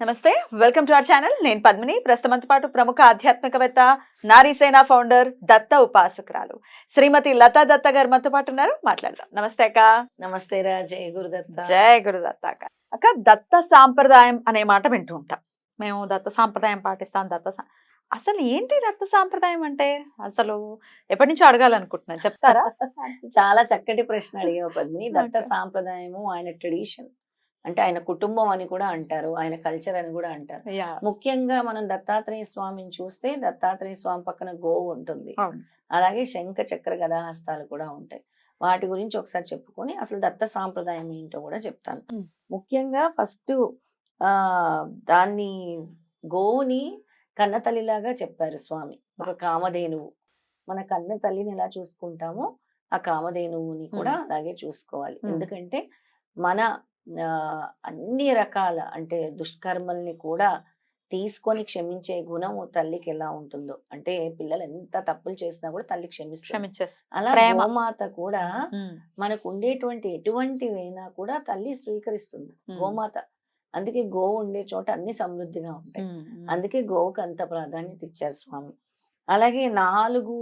నమస్తే welcome to our channel. నేను పద్మిని. ప్రస్తుతంతో పాటు ప్రముఖ ఆధ్యాత్మికవేత్త నారీసేన ఫౌండర్ దత్త ఉపాసకురాలు శ్రీమతి లతా దత్త గారు మనతో పాటు ఉన్నారు. మాట్లాడదాం. నమస్తే అక్క. నమస్తే రా. జయ గురుదత్త. జయ గురుదత్త అక్క. అక్క దత్త సాంప్రదాయం అనే మాట వింటూ ఉంటాం. మేము దత్త సాంప్రదాయం పాటిస్తాం దత్త అసలు ఏంటి దత్త సాంప్రదాయం అంటే? అసలు ఎప్పటి నుంచి అడగాలనుకుంటున్నాను. చెప్తారా? చాలా చక్కటి ప్రశ్న అడిగావు పద్మిని. దత్త. సాంప్రదాయము ఆయన ట్రెడిషన్. అంటే ఆయన కుటుంబం అని కూడా అంటారు ఆయన కల్చర్ అని కూడా అంటారు. ముఖ్యంగా మనం దత్తాత్రేయ స్వామిని చూస్తే దత్తాత్రేయ స్వామి పక్కన గోవు ఉంటుంది. అలాగే శంఖ చక్ర గదాహస్తాలు కూడా ఉంటాయి వాటి గురించి ఒకసారి చెప్పుకొని అసలు దత్త సాంప్రదాయం ఏంటో కూడా చెప్తాను. ముఖ్యంగా ఫస్ట్ ఆ దాన్ని గోవుని కన్నతల్లిలాగా చెప్పారు స్వామి ఒక కామధేనువు మన కన్న తల్లిని ఎలా చూసుకుంటామో ఆ కామధేనువుని కూడా అలాగే చూసుకోవాలి. ఎందుకంటే మన అన్ని రకాల అంటే దుష్కర్మల్ని కూడా తీసుకొని క్షమించే గుణం తల్లికి ఎలా ఉంటుందో. అంటే పిల్లలు ఎంత తప్పులు చేసినా కూడా తల్లి క్షమించేస్ అలా. గోమాత కూడా మనకు ఉండేటువంటి ఎటువంటివైనా కూడా తల్లి స్వీకరిస్తుంది. గోమాత. అందుకే గోవు ఉండే చోట అన్ని సమృద్ధిగా ఉంటాయి. అందుకే గోవుకు అంత ప్రాధాన్యత ఇచ్చారు స్వామి. అలాగే నాలుగు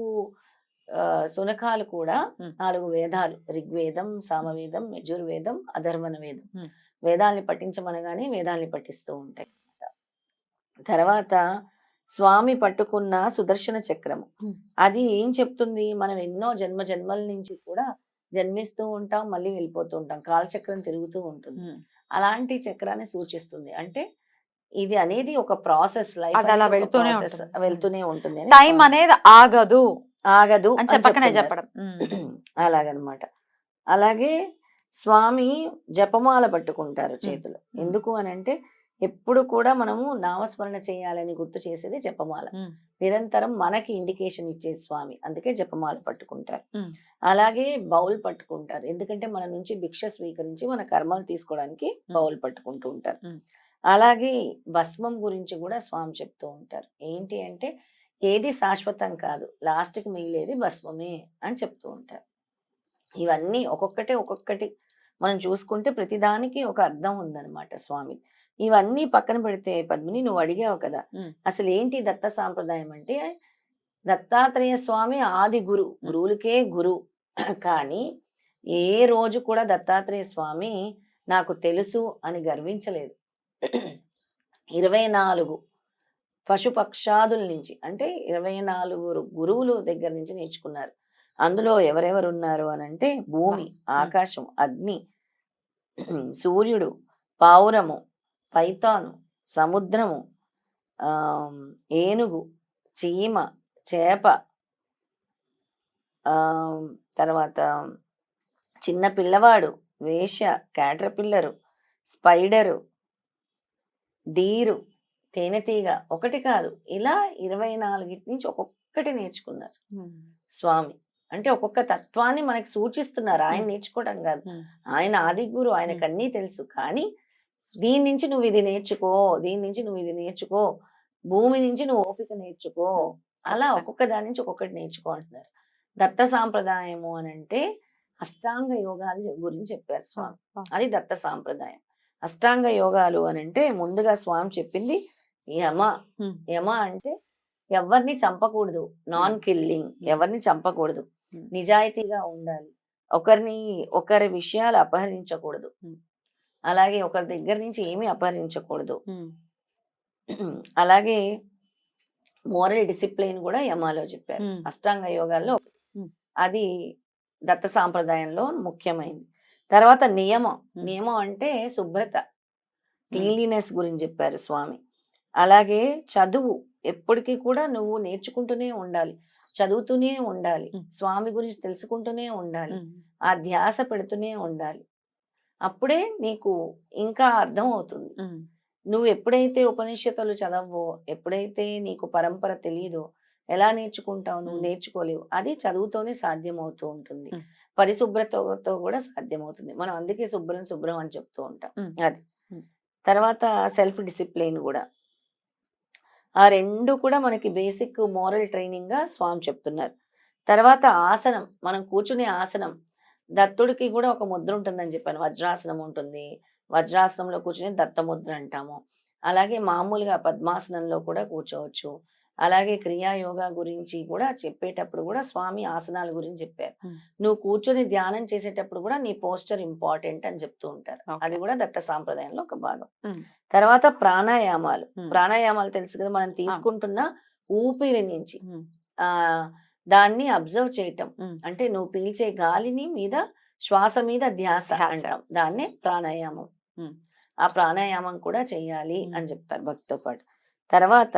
శునకాలు కూడా. నాలుగు వేదాలు ఋగ్వేదం సామవేదం యజుర్వేదం అధర్వణ వేదం. వేదాల్ని పఠించమనగానే వేదాల్ని పఠిస్తూ ఉంటాయి తర్వాత స్వామి పట్టుకున్న సుదర్శన చక్రము. అది ఏం చెప్తుంది మనం ఎన్నో జన్మ జన్మల నుంచి కూడా జన్మిస్తూ ఉంటాం మళ్ళీ వెళ్ళిపోతూ ఉంటాం కాలచక్రం తిరుగుతూ ఉంటుంది. అలాంటి చక్రాన్ని సూచిస్తుంది అంటే ఇది అనేది ఒక ప్రాసెస్ లైఫ్ వెళ్తూనే ఉంటుంది. టైం. అనేది ఆగదు ఆగదు అని చెప్పకనే. చెప్పడం. అలాగనమాట. అలాగే స్వామి జపమాల పట్టుకుంటారు చేతిలో. ఎందుకు అని అంటే ఎప్పుడు కూడా మనము నామస్మరణ చేయాలని గుర్తు చేసేది జపమాల. నిరంతరం మనకి ఇండికేషన్ ఇచ్చేది స్వామి అందుకే జపమాల పట్టుకుంటారు. అలాగే బౌల్ పట్టుకుంటారు. ఎందుకంటే మన నుంచి భిక్ష స్వీకరించి మన కర్మలు తీసుకోవడానికి బౌల్ పట్టుకుంటూ ఉంటారు. అలాగే భస్మం గురించి కూడా స్వామి చెప్తూ ఉంటారు. ఏంటి అంటే ఏది శాశ్వతం కాదు. లాస్ట్కి మిగిలేది భస్మమే అని చెప్తూ ఉంటారు. ఇవన్నీ ఒక్కొక్కటి ఒక్కొక్కటి మనం చూసుకుంటే ప్రతిదానికి ఒక అర్థం ఉందన్నమాట స్వామి. ఇవన్నీ పక్కన పెడితే పద్మిని నువ్వు అడిగావు కదా. అసలు ఏంటి దత్త సాంప్రదాయం అంటే దత్తాత్రేయ స్వామి ఆది గురు గురువులకే గురు. కానీ ఏ రోజు కూడా దత్తాత్రేయ స్వామి నాకు తెలుసు అని గర్వించలేదు. ఇరవై నాలుగు పశుపక్షాదుల నుంచి అంటే ఇరవై నాలుగు గురువులు దగ్గర నుంచి నేర్చుకున్నారు. అందులో ఎవరెవరు ఉన్నారు అని అంటే భూమి ఆకాశం అగ్ని సూర్యుడు పావురము పైతాను సముద్రము ఏనుగు చీమ చేప తర్వాత చిన్న పిల్లవాడు వేష క్యాటర్పిల్లరు స్పైడరు డీరు తేనెటీగ ఒకటి కాదు ఇలా ఇరవై నాలుగిటి నుంచి ఒక్కొక్కటి నేర్చుకున్నారు స్వామి అంటే ఒక్కొక్క తత్వాన్ని మనకి సూచిస్తున్నారు ఆయన. నేర్చుకోవడం కాదు. ఆయన ఆది గురు ఆయనకు. అన్నీ తెలుసు కానీ దీని నుంచి నువ్వు ఇది నేర్చుకో దీని నుంచి నువ్వు ఇది నేర్చుకో భూమి నుంచి నువ్వు ఓపిక నేర్చుకో అలా. ఒక్కొక్క దాని నుంచి ఒక్కొక్కటి నేర్చుకో అంటున్నారు దత్త సాంప్రదాయము అని అంటే అష్టాంగ యోగాలు గురించి చెప్పారు స్వామి. అది దత్త సాంప్రదాయం అష్టాంగ యోగాలు అని అంటే ముందుగా స్వామి చెప్పింది యమ యమ అంటే ఎవరిని చంపకూడదు. Non killing. ఎవరిని చంపకూడదు. నిజాయితీగా ఉండాలి. ఒకరిని ఒకరి విషయాలు అపహరించకూడదు. అలాగే ఒకరి దగ్గర నుంచి ఏమీ అపహరించకూడదు. అలాగే మోరల్ డిసిప్లిన్ కూడా యమాలో చెప్పారు. అష్టాంగ యోగాల్లో. అది దత్త సాంప్రదాయంలో ముఖ్యమైనది తర్వాత నియమం. నియమం అంటే శుభ్రత. క్లీన్లీనెస్ గురించి చెప్పారు స్వామి. అలాగే చదువు ఎప్పటికీ కూడా నువ్వు నేర్చుకుంటూనే ఉండాలి చదువుతూనే ఉండాలి. స్వామి గురించి తెలుసుకుంటూనే ఉండాలి ఆ ధ్యాస పెడుతూనే ఉండాలి అప్పుడే నీకు ఇంకా అర్థం అవుతుంది. నువ్వు ఎప్పుడైతే ఉపనిషత్తులు చదవవో ఎప్పుడైతే నీకు పరంపర తెలియదో ఎలా నేర్చుకుంటావు నువ్వు. నేర్చుకోలేవు అది చదువుతోనే సాధ్యం అవుతూ ఉంటుంది. పరిశుభ్రతతో కూడా సాధ్యమవుతుంది మనం అందుకే శుభ్రం శుభ్రం అని చెప్తూ ఉంటాం. అది. తర్వాత సెల్ఫ్ డిసిప్లిన్ కూడా ఆ రెండు కూడా మనకి బేసిక్ మోరల్ ట్రైనింగ్గా స్వామి చెప్తున్నారు. తర్వాత ఆసనం మనం కూర్చునే ఆసనం దత్తుడికి కూడా ఒక ముద్ర ఉంటుందని చెప్పాను. వజ్రాసనం ఉంటుంది. వజ్రాసనంలో కూర్చుని దత్త ముద్ర అంటాము. అలాగే మామూలుగా పద్మాసనంలో కూడా కూర్చోవచ్చు. అలాగే క్రియా యోగా గురించి కూడా చెప్పేటప్పుడు కూడా స్వామి ఆసనాల గురించి చెప్పారు. నువ్వు కూర్చొని ధ్యానం చేసేటప్పుడు కూడా నీ పోస్టర్ ఇంపార్టెంట్ అని చెప్తూ ఉంటారు. అది కూడా దత్త సాంప్రదాయంలో ఒక భాగం. తర్వాత ప్రాణాయామాలు. ప్రాణాయామాలు తెలుసు కదా మనం తీసుకుంటున్న ఊపిరి నుంచి ఆ దాన్ని అబ్జర్వ్ చేయటం అంటే నువ్వు పీల్చే గాలిని మీద శ్వాస మీద ధ్యాస. అంటాం దాన్నే ప్రాణాయామం. ఆ ప్రాణాయామం కూడా చేయాలి. అని చెప్తారు భక్తితో పాటు తర్వాత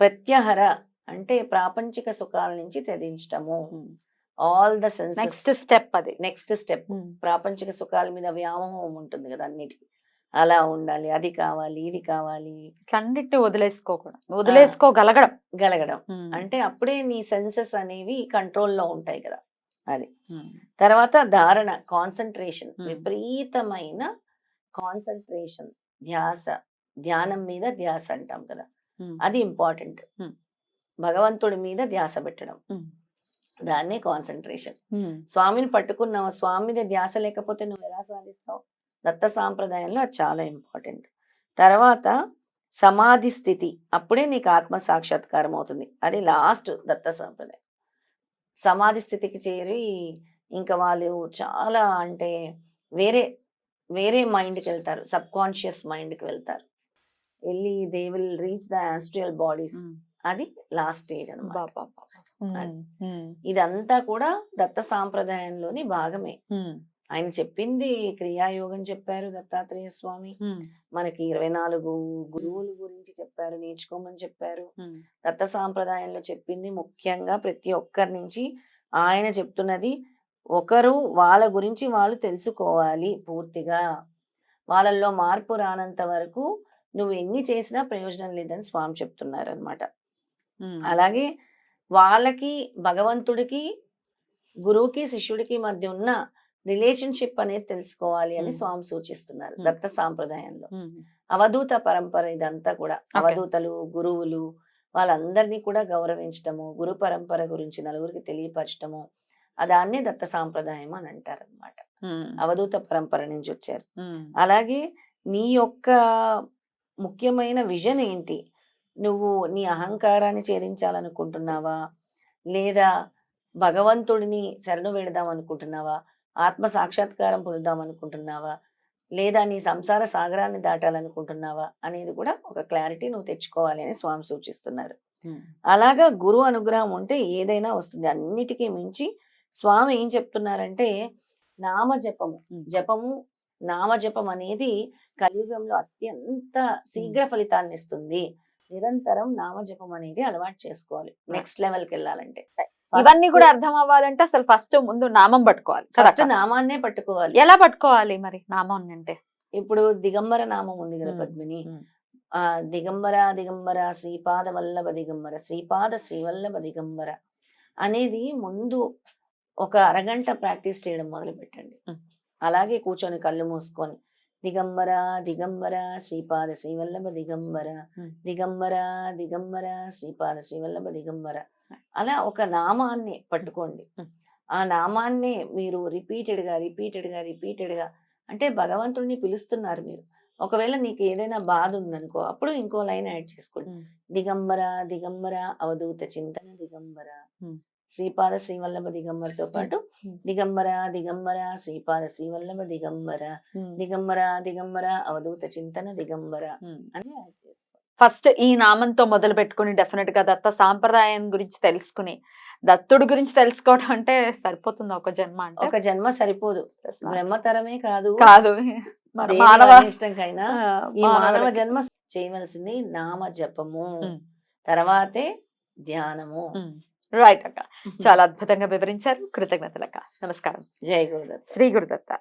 ప్రత్యహర అంటే ప్రాపంచిక సుఖాల నుంచి త్యజించటము. All the next senses step అది. నెక్స్ట్ స్టెప్ ప్రాపంచిక సుఖాల మీద వ్యామోహం ఉంటుంది కదా అన్నిటికీ. అలా ఉండాలి అది కావాలి ఇది కావాలి. ఇట్లన్నిటిని వదిలేసుకోకూడదు. వదిలేసుకోగలగడం. గలగడం. అంటే అప్పుడే నీ సెన్సెస్ అనేవి కంట్రోల్లో ఉంటాయి కదా. అది. తర్వాత ధారణ కాన్సన్ట్రేషన్. విపరీతమైన కాన్సన్ట్రేషన్ ధ్యాస. ధ్యానం మీద ధ్యాస అంటాం కదా. అది ఇంపార్టెంట్. భగవంతుడి మీద ధ్యాస పెట్టడం. దాన్నే కాన్సన్ట్రేషన్ స్వామిని పట్టుకున్నావు స్వామి మీద ధ్యాస లేకపోతే నువ్వు ఎలా సాధిస్తావు? దత్త సాంప్రదాయంలో అది చాలా ఇంపార్టెంట్. తర్వాత సమాధి స్థితి. అప్పుడే నీకు ఆత్మ సాక్షాత్కారం అవుతుంది. అది లాస్ట్ దత్త సాంప్రదాయం. సమాధి స్థితికి చేరి ఇంకా వాళ్ళు చాలా అంటే వేరే వేరే మైండ్కి వెళ్తారు. సబ్ కాన్షియస్ మైండ్కి వెళ్తారు. వెళ్ళి they will reach the astral bodies. అది లాస్ట్ స్టేజ్ అనమాట ఇదంతా కూడా దత్త సాంప్రదాయంలోని భాగమే. ఆయన చెప్పింది క్రియాయోగం చెప్పారు దత్తాత్రేయ స్వామి. మనకి ఇరవై నాలుగు గురువుల గురించి చెప్పారు నేర్చుకోమని చెప్పారు. దత్త సాంప్రదాయంలో చెప్పింది ముఖ్యంగా ప్రతి ఒక్కరి నుంచి ఆయన చెప్తున్నది ఒకరు వాళ్ళ గురించి వాళ్ళు తెలుసుకోవాలి పూర్తిగా. వాళ్ళల్లో మార్పు రానంత వరకు నువ్వు ఎన్ని చేసినా ప్రయోజనం లేదని స్వామి చెప్తున్నారు అనమాట ఉమ్. అలాగే వాళ్ళకి భగవంతుడికి గురువుకి శిష్యుడికి మధ్య ఉన్న రిలేషన్షిప్ అనేది తెలుసుకోవాలి అని. స్వామి సూచిస్తున్నారు. దత్త సాంప్రదాయంలో. అవధూత పరంపర ఇదంతా కూడా అవధూతలు గురువులు వాళ్ళందరినీ కూడా గౌరవించటము గురు పరంపర గురించి నలుగురికి తెలియపరచటము ఆ దాన్నే దత్త సాంప్రదాయం అని అంటారు అనమాట అవధూత పరంపర నుంచి వచ్చారు. అలాగే నీ యొక్క ముఖ్యమైన విజన్ ఏంటి? నువ్వు నీ అహంకారాన్ని ఛేదించాలనుకుంటున్నావా? లేదా భగవంతుడిని శరణు వెడదాం అనుకుంటున్నావా? ఆత్మ సాక్షాత్కారం పొందుదాం అనుకుంటున్నావా? లేదా నీ సంసార సాగరాన్ని దాటాలనుకుంటున్నావా? అనేది కూడా ఒక క్లారిటీ నువ్వు తెచ్చుకోవాలి అని స్వామి సూచిస్తున్నారు. అలాగా గురు అనుగ్రహం ఉంటే ఏదైనా వస్తుంది. అన్నిటికీ మించి స్వామి ఏం చెప్తున్నారంటే నామ జపము. జపము నామ జపం అనేది కలియుగంలో అత్యంత శీఘ్ర ఫలితాన్ని ఇస్తుంది నిరంతరం నామ జపం అనేది అలవాటు చేసుకోవాలి. నెక్స్ట్ లెవెల్కి వెళ్ళాలంటే. ఇవన్నీ కూడా అర్థం అవ్వాలంటే అసలు ఫస్ట్ ముందు నామం పట్టుకోవాలి. ఫస్ట్? నామాన్నే పట్టుకోవాలి. ఎలా పట్టుకోవాలి మరి నామం అంటే ఇప్పుడు దిగంబర నామం ఉంది కదా పద్మిని. ఆ దిగంబర దిగంబర శ్రీపాద వల్లభ దిగంబర శ్రీపాద శ్రీవల్లభ దిగంబర అనేది ముందు ఒక అరగంట ప్రాక్టీస్ చేయడం మొదలు పెట్టండి. అలాగే కూర్చొని కళ్ళు మూసుకొని దిగంబర దిగంబర శ్రీపాద శ్రీవల్లభ దిగంబర. దిగంబర దిగంబర శ్రీపాద శ్రీవల్లభ దిగంబర అలా ఒక నామాన్ని పట్టుకోండి. ఆ నామాన్నే మీరు రిపీటెడ్గా రిపీటెడ్గా రిపీటెడ్గా అంటే భగవంతుడిని పిలుస్తున్నారు మీరు ఒకవేళ నీకు ఏదైనా బాధ ఉందనుకో అప్పుడు ఇంకో లైన్ యాడ్ చేసుకోండి. దిగంబర దిగంబర అవధూత చింతన దిగంబర. శ్రీపాద శ్రీవల్లభ దిగంబరతో పాటు. దిగంబర దిగంబర శ్రీపాద శ్రీవల్లభ దిగంబర దిగంబర దిగంబర అవధూత చింతన దిగంబర. అని ఫస్ట్ ఈ నామంతో మొదలు పెట్టుకుని డెఫినెట్గా దత్త సాంప్రదాయం గురించి తెలుసుకుని దత్తుడి గురించి తెలుసుకోవడం అంటే సరిపోతుంది ఒక జన్మ అంటే ఒక జన్మ సరిపోదు బ్రహ్మతరమే కాదు కాదు మానవ ఈ మానవ. జన్మ చేయవలసింది నామ జపము. తర్వాతే ధ్యానము. రైట్ అక్క. చాలా అద్భుతంగా వివరించారు. కృతజ్ఞతలక్క. నమస్కారం. జై గురుదత్త శ్రీ గురుదత్త.